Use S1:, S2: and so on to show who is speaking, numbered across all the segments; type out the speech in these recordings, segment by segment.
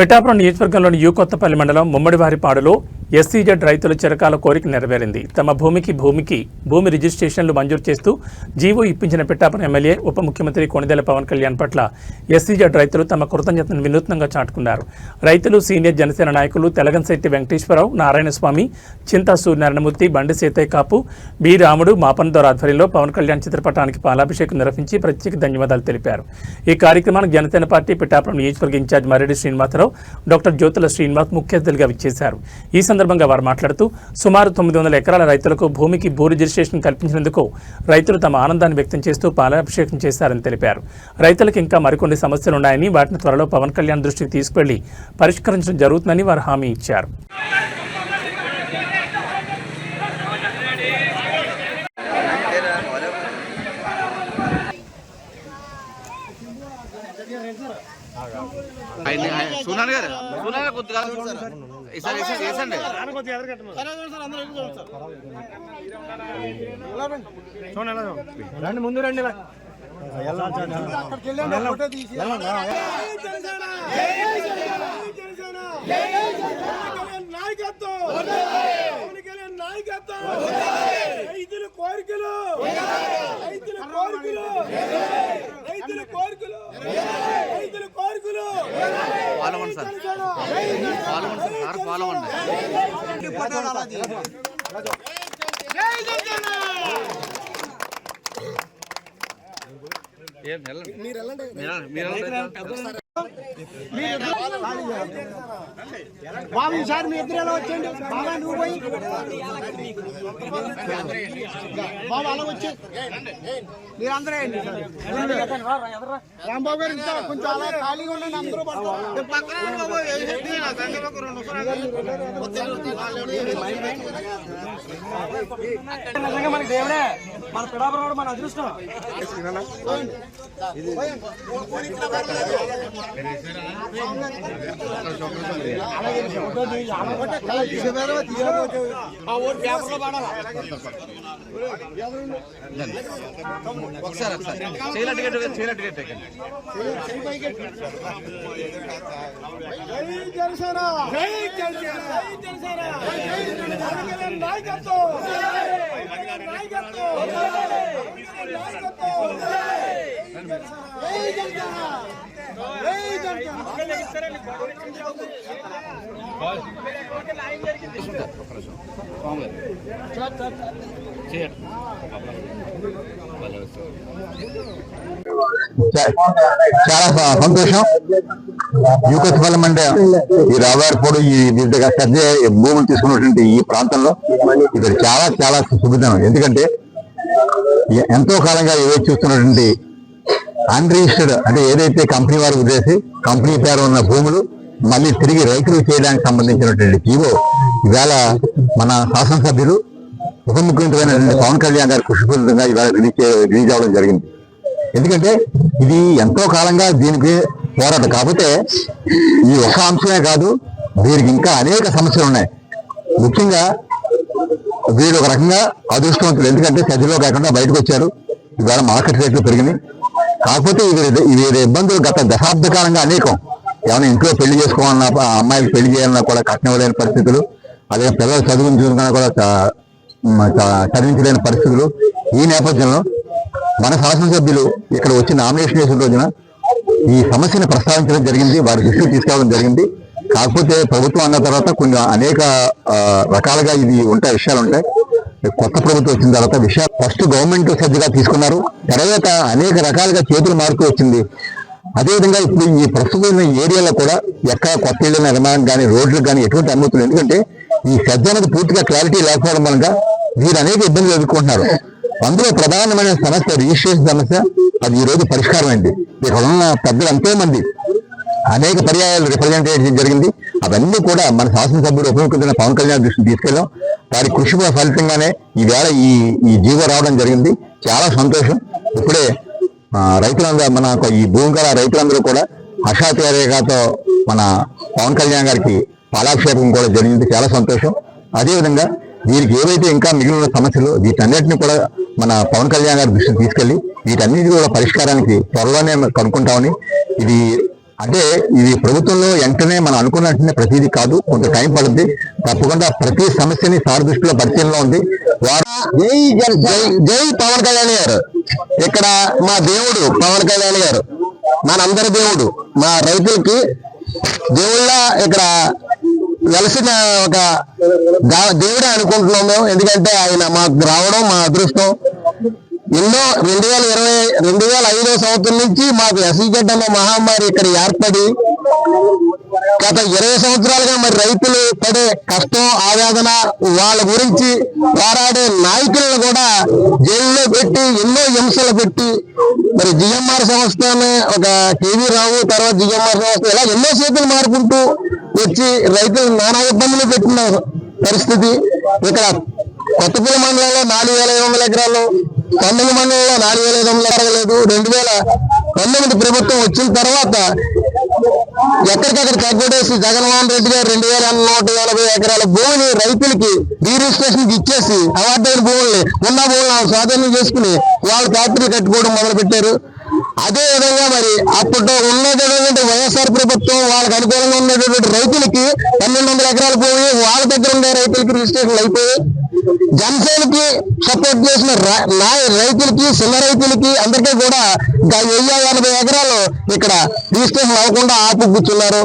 S1: పిఠాపురం నియోజకవర్గంలోని యూ కొత్తపల్లి మండలం ముమ్మడివారిపాడులో ఎస్సీజెడ్ రైతుల చిరకాల కోరిక నెరవేరింది. తమ భూమికి భూమికి భూమి రిజిస్ట్రేషన్లు మంజూరు చేస్తూ జీవో ఇప్పించిన పిఠాపురం ఎమ్మెల్యే ఉప ముఖ్యమంత్రి కొణిదెల పవన్ కళ్యాణ్ పట్ల ఎస్సీజెడ్ రైతులు తమ కృతజ్ఞతను వినూత్నంగా చాటుకున్నారు. రైతులు సీనియర్ జనసేన నాయకులు తెలగంశెట్టి వెంకటేశ్వరరావు నారాయణస్వామి చింతా సూర్యనారాయణమూర్తి బండి సీతయ్య కాపు బి. రాముడు మాపనదోర్ ఆధ్వర్యంలో పవన్ కళ్యాణ్ చిత్రపటానికి పాలాభిషేకం నిర్వహించి ప్రత్యేక ధన్యవాదాలు తెలిపారు. ఈ కార్యక్రమానికి జనసేన పార్టీ పిఠాపురం నియోజకవర్గ ఇన్ఛార్జ్ మరెడ్డి శ్రీనివాసరావు డాక్టర్ జ్యోతుల శ్రీనివాస్ ముఖ్య అతిథులుగా విచ్చేశారు. ఈ సందర్భంగా సందర్భంగా వారు మాట్లాడుతూ సుమారు తొమ్మిది వందల ఎకరాల రైతులకు భూమికి భూ రిజిస్ట్రేషన్ కల్పించినందుకు రైతులు తమ ఆనందాన్ని వ్యక్తం చేస్తూ పాలాభిషేకం చేశారని తెలిపారు. రైతులకు ఇంకా మరికొన్ని సమస్యలున్నాయని వాటిని త్వరలో పవన్ కళ్యాణ్ దృష్టికి తీసుకువెళ్ళి పరిష్కరించడం జరుగుతుందని వారు హామీ ఇచ్చారు.
S2: సునాన్ గారు? సునాన్ గారు కొద్దిగా ఈసారి ఈసారి వేసండి.
S3: రండి ముందు రండి.
S4: రైతుల కోరికలు రైతుల కోరికలు రైతుల కోరికలు
S2: అవ్వండి సార్. ఫాలో అవ్వండి సార్ సార్ ఫాలో అవ్వండి ఏం వెళ్ళండి. మీరు వెళ్ళండి. మీరు వెళ్ళండి.
S3: బాబు ఈసారి మీ ఇద్దరు ఎలా వచ్చేయండి? బాబా నువ్వు పోయి. బాబు అలా వచ్చే. మీరు అందరూ రాంబాబు గారు ఇంకా కొంచెం అలా ఖాళీగా ఉండండి అందరూ పట్టుకోండి. మనకి దేవుడే మన పిడాపురం మన అదృష్టం
S2: ఒకసారి ఒకసారి చేయల టికెట్ చేయల టికెట్ ఎక్కండి
S4: జై జై జై జై నాయకత్వం నాయకత్వం
S5: చాలా సంతోషం సంతోషం. ఫలం అంటే ఈ రావారిపోడు ఈ సర్జే భూములు తీసుకున్నటువంటి ఈ ప్రాంతంలో ఇక్కడ చాలా చాలా శుభదినం ఎందుకంటే ఎంతో కాలంగా ఏవైతే చూస్తున్నటువంటి అన్రిజిస్టర్డ్ అంటే ఏదైతే కంపెనీ వారు ఉద్దేశి కంపెనీ పేరు ఉన్న భూములు మళ్ళీ తిరిగి రైతులు చేయడానికి సంబంధించినటువంటి జీవో ఇవాళ మన శాసనసభ్యులు ఉప ముఖ్యమంత్రి పవన్ కళ్యాణ్ గారి కృషి ఫలితంగా ఇవాళ రిలీజ్ రిలీజ్ అవ్వడం జరిగింది. ఎందుకంటే ఇది ఎంతో కాలంగా దీనికి పోరాటం. కాకపోతే ఈ ఒక అంశమే కాదు వీరికి ఇంకా అనేక సమస్యలు ఉన్నాయి. ముఖ్యంగా వీడు ఒక రకంగా అదృష్టవంతులు. ఎందుకంటే సజ్జలో కాకుండా బయటకు వచ్చారు. ఇవాళ మార్కెట్ రేట్లు పెరిగినాయి. కాకపోతే వీరి వీరి ఇబ్బందులు గత దశాబ్ద కాలంగా అనేకం. ఏమైనా ఇంట్లో పెళ్ళి చేసుకోవాలన్నా ఆ అమ్మాయికి పెళ్ళి చేయాలన్నా కూడా కట్నవలేని పరిస్థితులు అదే పిల్లలు చదువుకున్నా కూడా చదివించలేని పరిస్థితులు. ఈ నేపథ్యంలో మన శాసనసభ్యులు ఇక్కడ వచ్చి నామినేషన్ చేసిన రోజున ఈ సమస్యను ప్రస్తావించడం జరిగింది వారి దృష్టికి తీసుకురావడం జరిగింది. కాకపోతే ప్రభుత్వం అన్న తర్వాత కొన్ని అనేక రకాలుగా ఇది ఉంటాయి విషయాలు ఉంటాయి. కొత్త ప్రభుత్వం వచ్చిన తర్వాత విషయాలు ఫస్ట్ గవర్నమెంట్ శ్రద్ధగా తీసుకున్నారు. తర్వాత అనేక రకాలుగా చేతులు మారుతూ వచ్చింది. అదేవిధంగా ఇప్పుడు ఈ ప్రస్తుతం ఏరియాలో కూడా ఎక్కడ కొత్త ఇళ్ళ నిర్మాణం కానీ రోడ్లకు కానీ ఎటువంటి అనుమతులు ఎందుకంటే ఈ సజ్జ అనేది పూర్తిగా క్లారిటీ లేకపోవడం వలన వీరు అనేక ఇబ్బందులు ఎదుర్కొంటున్నారు. అందులో ప్రధానమైన సమస్య రిజిస్ట్రేషన్ సమస్య. అది ఈ రోజు పరిష్కారం అయింది ఇక్కడ ఉన్న పెద్దలు ఎంతో మంది అనేక పర్యాయాలు రిప్రజెంట్ చేయడం జరిగింది. అవన్నీ కూడా మన శాసనసభ్యుడు ఉపముఖ్యమంత్రి పవన్ కళ్యాణ్ దృష్టికి తీసుకెళ్ళాం వారి కృషి ఫలితంగానే ఈవేళ ఈ ఈ జీవో రావడం జరిగింది. చాలా సంతోషం. ఇప్పుడే రైతులందరూ మన ఈ భూమి గల రైతులందరూ కూడా హర్షాతిరేకతో మన పవన్ కళ్యాణ్ గారికి పాలాక్షేపం కూడా జరిగింది. చాలా సంతోషం. అదేవిధంగా వీరికి ఏవైతే ఇంకా మిగిలిన సమస్యలు వీటన్నిటిని కూడా మన పవన్ కళ్యాణ్ గారి దృష్టికి తీసుకెళ్ళి వీటన్నిటి కూడా పరిష్కారానికి త్వరలోనే కనుక్కుంటామని ఇది
S6: అంటే ఇది ప్రభుత్వంలో వెంటనే మనం అనుకున్నట్టునే ప్రతిదీ కాదు. కొంత టైం పడుతుంది తప్పకుండా ప్రతి సమస్యని సార్ దృష్టిలో పరిశీలనలో ఉంది. వారు జై జై జై పవన్ కళ్యాణ్ గారు. ఇక్కడ మా దేవుడు పవన్ కళ్యాణ్ గారు. మనందరి దేవుడు. మా రైతులకి దేవుళ్ళ ఇక్కడ వెలసిన ఒక దేవుడే అనుకుంటున్నాం మేము. ఎందుకంటే ఆయన మాకు రావడం మా అదృష్టం. ఎన్నో రెండు వేల ఇరవై రెండు వేల ఐదో సంవత్సరం నుంచి మాకు ఎస్ఈజెడ్ అనే మహమ్మారి ఇక్కడ ఏర్పడి గత ఇరవై సంవత్సరాలుగా మరి రైతులు పడే కష్టం ఆవేదన వాళ్ళ గురించి పోరాడే నాయకులను కూడా జైల్లో పెట్టి ఎన్నో హింసలు పెట్టి మరి జిఎంఆర్ సంస్థ ఒక కేవీ రావు తర్వాత జిఎంఆర్ సంస్థ ఇలా ఎన్నో చేతులు మారుకుంటూ వచ్చి రైతులు నానా ఇబ్బందులు పెట్టిన పరిస్థితి. ఇక్కడ కొత్తపల్లి మండలంలో నాలుగు వేల ఐదు వందల ఎకరాలు పంతొమ్మిది మండలంలో నాలుగు వేల ఐదు వందలు ఎకరాలు రెండు వేల పంతొమ్మిది ప్రభుత్వం వచ్చిన తర్వాత ఎక్కడికక్కడ తగ్గొడేసి జగన్మోహన్ రెడ్డి గారు రెండు వేల నూట ఎనభై ఎకరాల భూమిని రైతులకి రిజిస్ట్రేషన్ ఇచ్చేసి అవార్డైన భూముల్ని ఉన్న భూములను స్వాధీనం చేసుకుని వాళ్ళు ఫ్యాక్టరీ కట్టుకోవడం మొదలు పెట్టారు అదే విధంగా మరి అప్పట్లో ఉన్నటువంటి వైఎస్ఆర్ ప్రభుత్వం వాళ్ళకి అనుకూలంగా ఉన్నటువంటి రైతులకి పన్నెండు వందల ఎకరాల భూమి వాళ్ళ దగ్గర ఉండే రైతులకి రిజిస్ట్రేషన్ అయిపోయి జనసేనకి సపోర్ట్ చేసిన నా రైతులకి చిన్న రైతులకి అందరికీ కూడా వెయ్యి ఎనభై ఎకరాలు ఇక్కడ రిజిస్ట్రేషన్ అవ్వకుండా ఆపు కూర్చున్నారు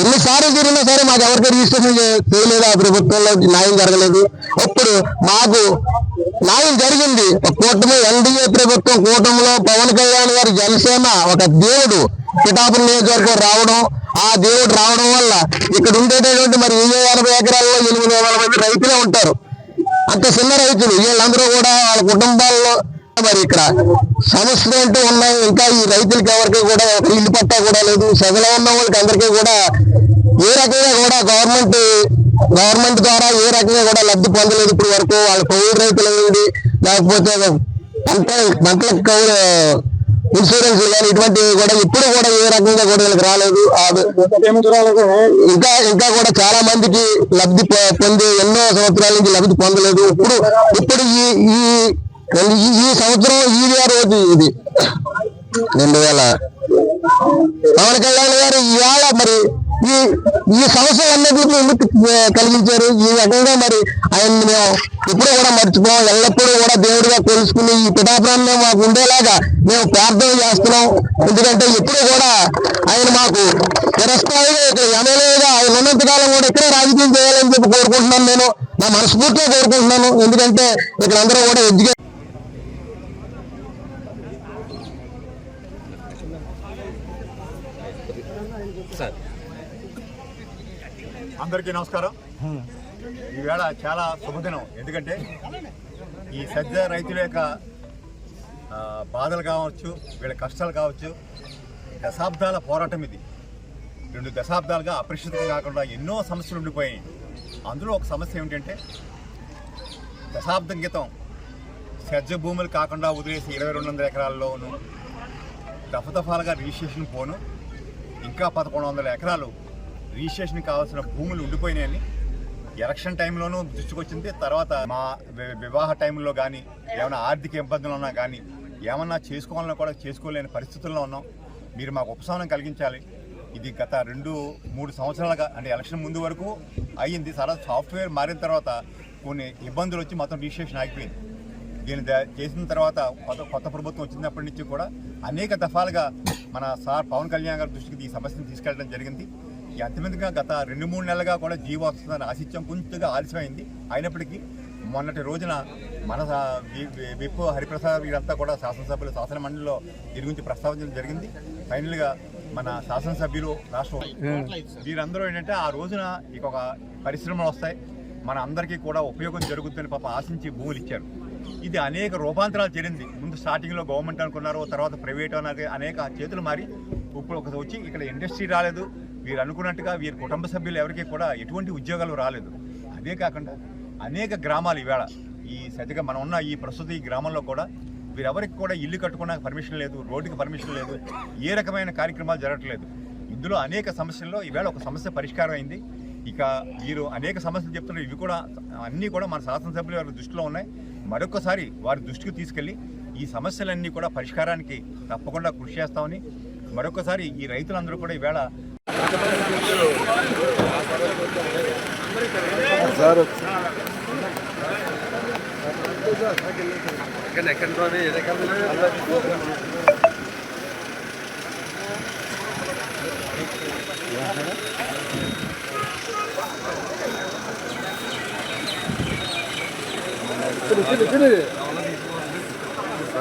S6: ఎన్నిసార్లు తిరిగినా సరే మాకు ఎవరికి రిజిస్ట్రేషన్ చేయలేదు ఆ ప్రభుత్వంలో? న్యాయం జరగలేదు. ఇప్పుడు మాకు న్యాయం జరిగింది. కూటమి ఎన్డీఏ ప్రభుత్వం కూటమిలో పవన్ కళ్యాణ్ గారి జనసేన ఒక దేవుడు. పిఠాపురం నియోజకవర్గం రావడం ఆ దేవుడు రావడం వల్ల ఇక్కడ ఉండేటటువంటి మరి వెయ్యి ఎనభై ఎకరాల్లో ఎనిమిది వందల మంది రైతులే ఉంటారు. అంత చిన్న రైతులు వీళ్ళందరూ కూడా వాళ్ళ కుటుంబాల్లో మరి ఇక్కడ సమస్యలు అంటూ ఉన్నాయి. ఇంకా ఈ రైతులకి ఎవరికి కూడా ఒక ఇల్లు పట్టా కూడా లేదు. సగల ఉన్న వాళ్ళకి అందరికీ కూడా ఏ రకంగా కూడా గవర్నమెంట్ గవర్నమెంట్ ద్వారా ఏ రకంగా కూడా లబ్ధి పొందలేదు ఇప్పుడు వరకు. వాళ్ళ కౌలు రైతులు అయ్యింది లేకపోతే పంట పంటలకు కౌలు ఇన్సూరెన్స్ కానీ ఇటువంటివి కూడా ఇప్పుడు కూడా ఏ రకంగా కూడా వీళ్ళకి రాలేదు. ఇంకా ఇంకా కూడా చాలా మందికి లబ్ధి పొ- పొంది ఎన్నో సంవత్సరాల నుంచి లబ్ధి పొందలేదు. ఇప్పుడు ఇప్పుడు ఈ ఈ ఈ- సంవత్సరం ఈ రోజు ఇది. రెండు వేల. పవన్ కళ్యాణ్ గారు ఇవాళ మరి ఈ ఈ సమస్యలన్నిటిని ఎందుకు కలిగించారు? ఈ రకంగా మరి ఆయన మేము ఎప్పుడూ కూడా మర్చిపోం. ఎల్లప్పుడూ కూడా దేవుడిగా తెలుసుకుని ఈ పిఠాపురాన్ని మాకు ఉండేలాగా మేము ప్రార్థన చేస్తున్నాం. ఎందుకంటే ఎప్పుడు కూడా ఆయన మాకు చిరస్థాయిగా ఇక్కడ ఎమ్మెల్యేగా ఆయన ఉన్నంతకాలం కూడా ఇక్కడే రాజకీయం చేయాలని చెప్పి కోరుకుంటున్నాను నేను. నా మనస్ఫూర్తిగా కోరుకుంటున్నాను. ఎందుకంటే ఇక్కడ అందరూ కూడా ఎడ్యుకేషన్
S4: అందరికీ నమస్కారం. ఈవేళ చాలా శుభదినం. ఎందుకంటే ఈ సజ్జ రైతుల యొక్క బాధలు కావచ్చు వీళ్ళ కష్టాలు కావచ్చు దశాబ్దాల పోరాటం ఇది. రెండు దశాబ్దాలుగా అపరిశుద్ధం కాకుండా ఎన్నో సమస్యలు ఉండిపోయాయి. అందులో ఒక సమస్య ఏమిటంటే దశాబ్దం క్రితం సజ్జ భూములు కాకుండా వదిలేసి ఇరవై రెండు వందల ఎకరాల్లోనూ దఫదఫాలుగా రిజిస్ట్రేషన్ పోను. ఇంకా పదకొండు వందల ఎకరాలు రిజిస్ట్రేషన్ కావాల్సిన భూములు ఉండిపోయినాయని. ఎలక్షన్ టైంలోనూ దృష్టికొచ్చింది. తర్వాత మా వివాహ టైంలో కానీ ఏమైనా ఆర్థిక ఇబ్బందులు ఉన్నా కానీ ఏమన్నా చేసుకోవాలన్నా కూడా చేసుకోలేని పరిస్థితుల్లో ఉన్నాం. మీరు మాకు ఉపశమనం కలిగించాలి. ఇది గత రెండు మూడు సంవత్సరాలుగా అంటే ఎలక్షన్ ముందు వరకు అయ్యింది. సరే సాఫ్ట్వేర్ మారిన తర్వాత కొన్ని ఇబ్బందులు వచ్చి మొత్తం రిజిస్ట్రేషన్ ఆగిపోయింది. దీన్ని ద- చేసిన తర్వాత కొత్త కొత్త ప్రభుత్వం వచ్చినప్పటి నుంచి కూడా అనేక దఫాలుగా మన సార్ పవన్ కళ్యాణ్ గారి దృష్టికి ఈ సమస్యను తీసుకెళ్ళడం జరిగింది. అంతిమంగా గత రెండు మూడు నెలలుగా కూడా జీవో వస్తుందని ఆశిత్యం కొంచెంగా ఆలస్యమైంది. అయినప్పటికీ మొన్నటి రోజున మన విప్ హరిప్రసాద్ వీరంతా కూడా శాసనసభ్యులు శాసన మండలిలో దీని గురించి ప్రస్తావించడం జరిగింది. ఫైనల్గా మన శాసనసభ్యులు రాష్ట్ర వీరందరూ ఏంటంటే ఆ రోజున ఇక ఒక పరిశ్రమలు వస్తాయి. మన అందరికీ కూడా ఉపయోగం జరుగుతుందని పాప ఆశించి భూములు ఇచ్చారు. ఇది అనేక రూపాంతరాలు చెందింది ముందు స్టార్టింగ్లో గవర్నమెంట్ అనుకున్నారు తర్వాత ప్రైవేట్ అన్నారు అనేక చేతులు మారి ఇప్పుడు ఒక వచ్చి ఇక్కడ ఇండస్ట్రీ రాలేదు. వీరు అనుకున్నట్టుగా వీరి కుటుంబ సభ్యులు ఎవరికి కూడా ఎటువంటి ఉద్యోగాలు రాలేదు. అదే కాకుండా అనేక గ్రామాలు ఈవేళ ఈ సతిగా మనం ఉన్న ఈ ప్రస్తుత ఈ గ్రామంలో కూడా వీరెవరికి కూడా ఇల్లు కట్టుకోవడానికి పర్మిషన్ లేదు రోడ్డుకి పర్మిషన్ లేదు ఏ రకమైన కార్యక్రమాలు జరగట్లేదు. ఇందులో అనేక సమస్యల్లో ఈవేళ ఒక సమస్య పరిష్కారం అయింది. ఇక వీరు అనేక సమస్యలు చెప్తున్నారు. ఇవి కూడా అన్నీ కూడా మన శాసనసభ్యులు వారి దృష్టిలో ఉన్నాయి. మరొకసారి వారి దృష్టికి తీసుకెళ్ళి ఈ సమస్యలన్నీ కూడా పరిష్కారానికి తప్పకుండా కృషి చేస్తామని మరొకసారి ఈ రైతులందరూ కూడా ఈవేళ సార్ ఎక్కడ ఎక్కడ Kırı kırı kırı.